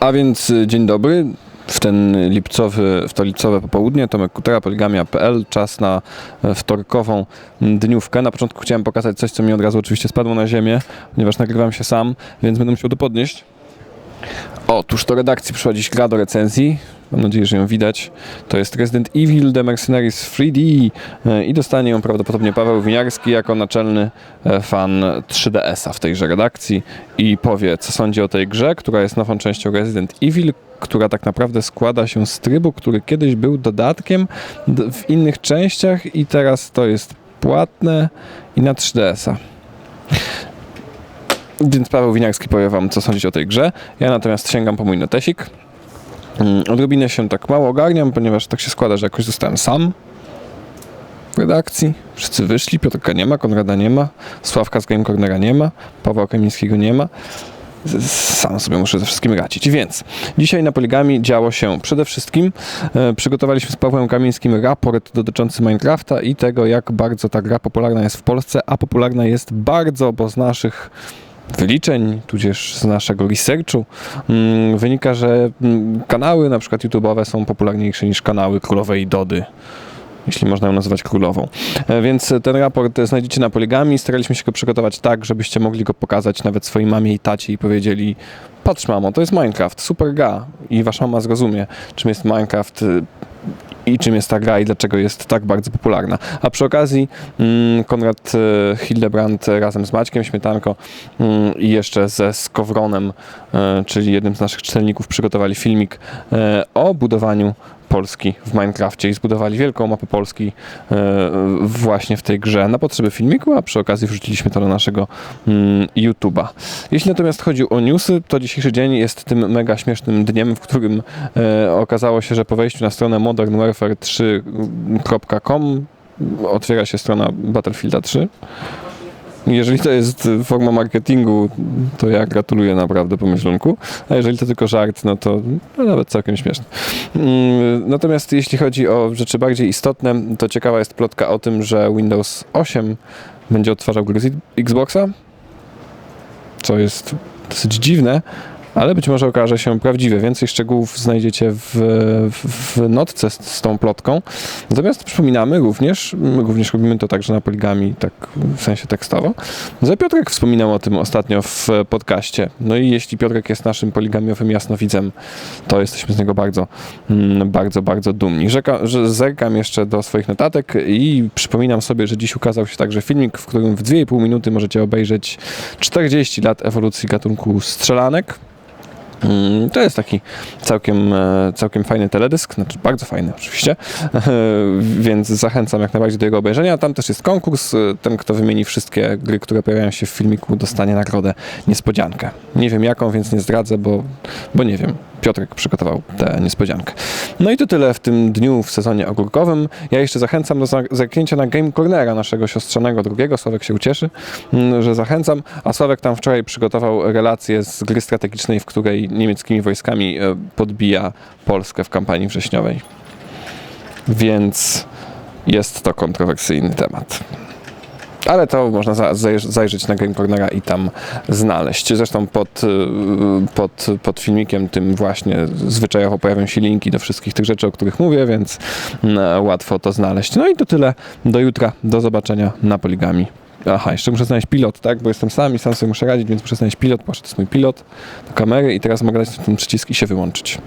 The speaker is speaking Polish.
A więc y, dzień dobry. W ten lipcowy, w to lipcowe popołudnie Tomek Kutera, poligamia.pl, czas na e, wtorkową dniówkę. Na początku chciałem pokazać coś, co mi od razu oczywiście spadło na ziemię, ponieważ nagrywam się sam, więc będę musiał to podnieść. Otóż do redakcji przyszła dziś gra do recenzji. Mam nadzieję, że ją widać. To jest Resident Evil The Mercenaries 3D e, i dostanie ją prawdopodobnie Paweł Winiarski jako naczelny e, fan 3DS-a w tejże redakcji i powie, co sądzi o tej grze, która jest nową częścią Resident Evil, która tak naprawdę składa się z trybu, który kiedyś był dodatkiem w innych częściach i teraz to jest płatne i na 3DS-a. Więc Paweł Winiarski powie wam, co sądzić o tej grze. Ja natomiast sięgam po mój notesik. Mm, Odrobinę się tak mało ogarniam, ponieważ tak się składa, że jakoś zostałem sam w redakcji. Wszyscy wyszli, Piotrka nie ma, Konrada nie ma, Sławka z Game Cornera nie ma, Pawła Kamińskiego nie ma. Sam sobie muszę ze wszystkim radzić. Więc dzisiaj na Poligami działo się przede wszystkim. E, przygotowaliśmy z Pawłem Kamińskim raport dotyczący Minecrafta i tego, jak bardzo ta gra popularna jest w Polsce, a popularna jest bardzo, bo z naszych wyliczeń, tudzież z naszego researchu mm, wynika, że mm, kanały na przykład YouTube'owe są popularniejsze niż kanały królowej Dody. Jeśli można ją nazywać królową. E, Więc ten raport znajdziecie na Poligami. Staraliśmy się go przygotować tak, żebyście mogli go pokazać nawet swojej mamie i tacie i powiedzieli patrz mamo, to jest Minecraft, super gra. I wasza mama zrozumie, czym jest Minecraft i czym jest ta gra i dlaczego jest tak bardzo popularna. A przy okazji mm, Konrad e, Hildebrand razem z Maćkiem Śmietanko mm, i jeszcze ze Skowronem, e, czyli jednym z naszych czytelników, przygotowali filmik e, o budowaniu Polski w Minecrafcie i zbudowali wielką mapę Polski e, właśnie w tej grze na potrzeby filmiku, a przy okazji wrzuciliśmy to na naszego mm, YouTube'a. Jeśli natomiast chodzi o newsy, to dzisiejszy dzień jest tym mega śmiesznym dniem, w którym e, okazało się, że po wejściu na stronę modernwarfare3.com otwiera się strona Battlefielda 3. Jeżeli to jest forma marketingu, to ja gratuluję naprawdę pomyślunku, a jeżeli to tylko żart, no to no nawet całkiem śmieszne. Mm, Natomiast jeśli chodzi o rzeczy bardziej istotne, to ciekawa jest plotka o tym, że Windows 8 będzie odtwarzał gry z Xboxa, co jest dosyć dziwne, ale być może okaże się prawdziwe. Więcej szczegółów znajdziecie w, w, w notce z, z tą plotką. Natomiast przypominamy również, my również robimy to także na poligami, tak w sensie tekstowo, że Piotrek wspominał o tym ostatnio w podcaście. No i jeśli Piotrek jest naszym poligamiowym jasnowidzem, to jesteśmy z niego bardzo, mm, bardzo, bardzo dumni. Rzeka, że zerkam jeszcze do swoich notatek i przypominam sobie, że dziś ukazał się także filmik, w którym w 2,5 minuty możecie obejrzeć 40 lat ewolucji gatunku strzelanek. Mm, To jest taki całkiem, e, całkiem fajny teledysk, znaczy bardzo fajny oczywiście, więc zachęcam jak najbardziej do jego obejrzenia. Tam też jest konkurs. Ten, kto wymieni wszystkie gry, które pojawiają się w filmiku, dostanie nagrodę niespodziankę. Nie wiem jaką, więc nie zdradzę, bo, bo nie wiem. Piotrek przygotował tę niespodziankę. No i to tyle w tym dniu w sezonie ogórkowym. Ja jeszcze zachęcam do zerknięcia na Game Cornera, naszego siostrzanego drugiego. Sławek się ucieszy, mm, że zachęcam. A Sławek tam wczoraj przygotował relację z gry strategicznej, w której niemieckimi wojskami e, podbija Polskę w kampanii wrześniowej. Więc jest to kontrowersyjny temat. Ale to można za- zajrz- zajrzeć na Game Cornera i tam znaleźć. Zresztą pod, y, pod, pod filmikiem tym właśnie zwyczajowo pojawią się linki do wszystkich tych rzeczy, o których mówię, więc mm, łatwo to znaleźć. No i to tyle. Do jutra. Do zobaczenia na Poligami. Aha, jeszcze muszę znaleźć pilot, tak? Bo jestem sam i sam sobie muszę radzić, więc muszę znaleźć pilot. Poszedł jest mój pilot do kamery i teraz mogę dać ten przycisk i się wyłączyć.